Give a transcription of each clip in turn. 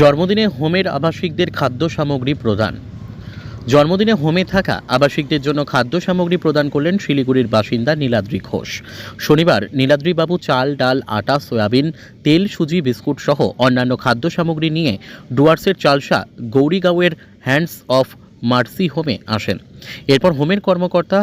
জন্মদিনে হোমের আবাসিকদের খাদ্য সামগ্রী প্রদান। জন্মদিনে হোমে থাকা আবাসিকদের জন্য খাদ্য সামগ্রী প্রদান করলেন শিলিগুড়ির বাসিন্দা নীলাদ্রি ঘোষ। শনিবার নীলাদ্রিবাবু চাল, ডাল, আটা, সয়াবিন, তেল, সুজি, বিস্কুট সহ অন্যান্য খাদ্য সামগ্রী নিয়ে ডুয়ার্সের চালসা গৌরীগাঁওয়ের হ্যান্ডস অফ মার্সি হোমে আসেন। এরপর হোমের কর্মকর্তা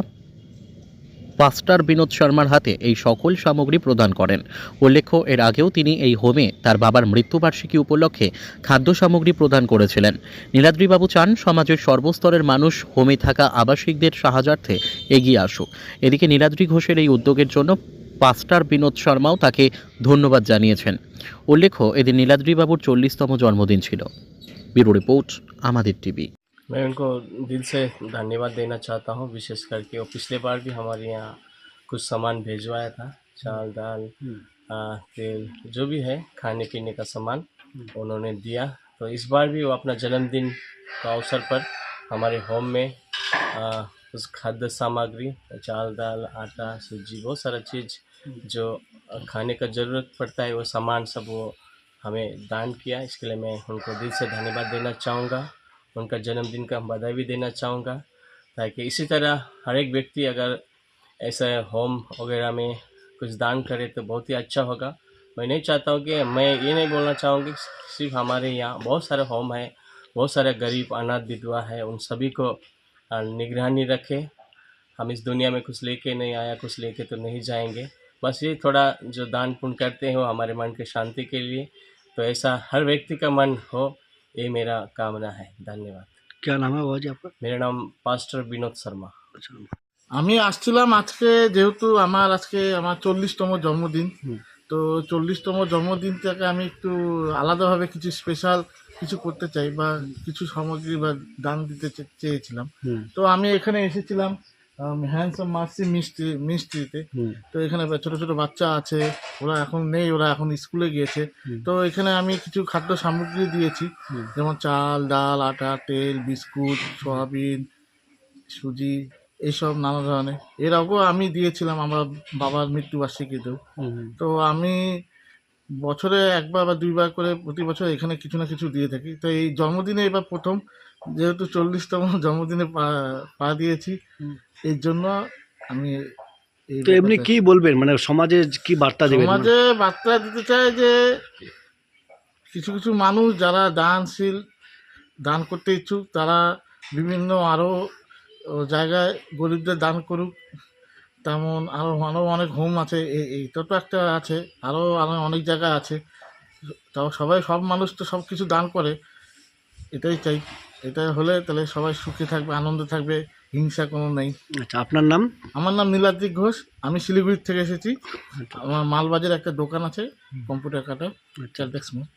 পাস্টার বিনোদ শর্মার হাতে এই সকল সামগ্রী প্রদান করেন। উল্লেখ্য, এর আগেও তিনি এই হোমে তার বাবার মৃত্যুবার্ষিকী উপলক্ষে খাদ্য সামগ্রী প্রদান করেছিলেন। নীলাদ্রিবাবু চান সমাজের সর্বস্তরের মানুষ হোমে থাকা আবাসিকদের সাহায্যার্থে এগিয়ে আসুক। এদিকে নীলাদ্রি ঘোষের এই উদ্যোগের জন্য পাস্টার বিনোদ শর্মাও তাকে ধন্যবাদ জানিয়েছেন। উল্লেখ্য, এদিন নীলাদ্রিবাবুর চল্লিশতম জন্মদিন ছিল। ব্যুরো রিপোর্ট, আমাদের টিভি। मैं उनको दिल से धन्यवाद देना चाहता हूँ विशेष करके वो पिछले बार भी हमारे यहाँ कुछ सामान भेजवाया था चावल दाल आ, तेल जो भी है खाने पीने का सामान उन्होंने दिया। तो इस बार भी वो अपना जन्मदिन का अवसर पर हमारे होम में आ, कुछ खाद्य सामग्री चावल दाल आटा सूजी बहुत सारा चीज़ जो खाने का ज़रूरत पड़ता है वो सामान सब वो हमें दान किया। इसके लिए मैं उनको दिल से धन्यवाद देना चाहूँगा। उनका जन्मदिन का बधाई भी देना चाहूँगा, ताकि इसी तरह हर एक व्यक्ति अगर ऐसा होम वगैरह में कुछ दान करे तो बहुत ही अच्छा होगा। मैं नहीं चाहता हूँ कि, मैं ये नहीं बोलना चाहूँगी, सिर्फ़ हमारे यहाँ बहुत सारे होम हैं, बहुत सारे गरीब, अनाथ, विधवा है, उन सभी को निगरानी रखे। हम इस दुनिया में कुछ लेके नहीं आया, कुछ लेके तो नहीं जाएँगे। बस ये थोड़ा जो दान पुण्य करते हैं वो हमारे मन की शांति के लिए। तो ऐसा हर व्यक्ति का मन हो ये मेरा कामना है धन्यवाद क्या नाम है बाबा जी आपका मेरा नाम पास्टर विनोद शर्मा अच्छा আমি আসছিলাম আজকে যেহেতু আমার আজকে আমার চল্লিশতম জন্মদিন হুম। তো চল্লিশতম জন্মদিনটাকে আমি একটু আলাদাভাবে কিছু স্পেশাল কিছু করতে চাই বা কিছু সামগ্রী বা দান দিতে চে- চেয়েছিলাম হুম তো আমি এখানে এসেছিলাম হ্যান্ডসাম মার্সি মিস্ত্রি মিস্ত্রিতে তো এখানে ছোট ছোট বাচ্চা আছে ওরা এখন নেই ওরা এখন স্কুলে গিয়েছে। তো এখানে আমি কিছু খাদ্য সামগ্রী দিয়েছি যেমন চাল ডাল আটা তেল বিস্কুট সয়াবিন সুজি এইসব নানা ধরনের। এর আগেও আমি দিয়েছিলাম আমার বাবার মৃত্যুবার্ষিকীতেও। তো আমি বছরে একবার বা দুইবার করে প্রতি বছর এখানে কিছু না কিছু দিয়ে থাকি। তো এই জন্মদিনে এবার প্রথম যেহেতু চল্লিশতম জন্মদিনে পা দিয়েছি এর জন্য আমি তো এমনি কি বলবেন? মানে সমাজে কি বার্তা দেবেন? সমাজে বার্তা দিতে চাই যে কিছু কিছু মানুষ যারা দানশীল দান করতে ইচ্ছুক তারা বিভিন্ন আরও জায়গায় গরিবদের দান করুক। তেমন আরও আরও অনেক হোম আছে। এই এইটা তো একটা আছে আরও আরও অনেক জায়গায় আছে। তাও সবাই সব মানুষ তো সব কিছু দান করে। এটাই চাই। এটা হলে তাহলে সবাই সুখে থাকবে আনন্দে থাকবে হিংসা কোনো নেই। আচ্ছা আপনার নাম? আমার নাম নীলাদ্রি ঘোষ। আমি শিলিগুড়ির থেকে এসেছি। আমার মালবাজার একটা দোকান আছে কম্পিউটার কাটার চারটেক্স মোড়